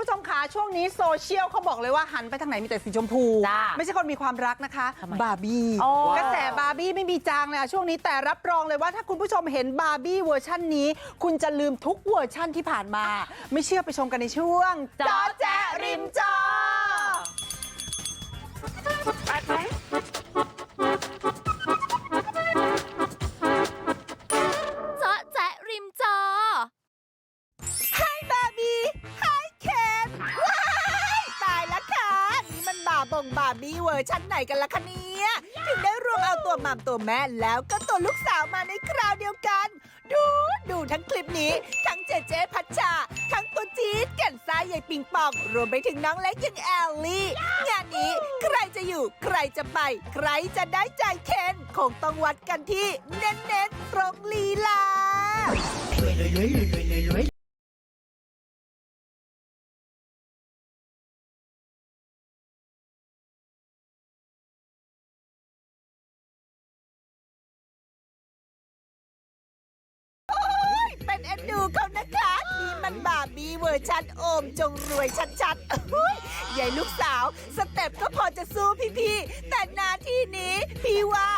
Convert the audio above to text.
ผู้ชมขาช่วงนี้โซเชียลเขาบอกเลยว่าหันไปทางไหนมีแต่สีชมพูจ้าไม่ใช่คนมีความรักนะคะทำไมบาร์บี้โอ้กระแสบาร์บี้ไม่มีจางเลยอะช่วงนี้แต่รับรองเลยว่าถ้าคุณผู้ชมเห็นบาร์บี้เวอร์ชันนี้ คุณจะลืมทุกเวอร์ชันที่ผ่านมา ไม่เชื่อไปชมกันในช่วงจอแจ๊ริมจอ บงบาร์บี้เวอร์ชันไหนกันล่ะคะเนี่ยถึงได้รวมเอาตัวม่ำตัวแม่แล้วก็ตัวลูกสาวมาในคราวเดียวกัน ดูดูทั้งคลิปนี้ ทั้งเจเจพัชชา ทั้งตัวจี๊ดแก่นซ้ายใหญ่ปิงปอง รวมไปถึงน้องเล็กย่างแอลลี่ งานนี้ใครจะอยู่ ใครจะไป ใครจะได้ใจเคนคงต้องวัดกันที่เน้นๆตรงลีลา มันบาร์บี้เวอร์ชันโอมจงรวยชัดๆอุ๊ยายลูกสาว สเต็ปก็พอจะสู้พี่ๆแต่นาทีนี้พี่ว่า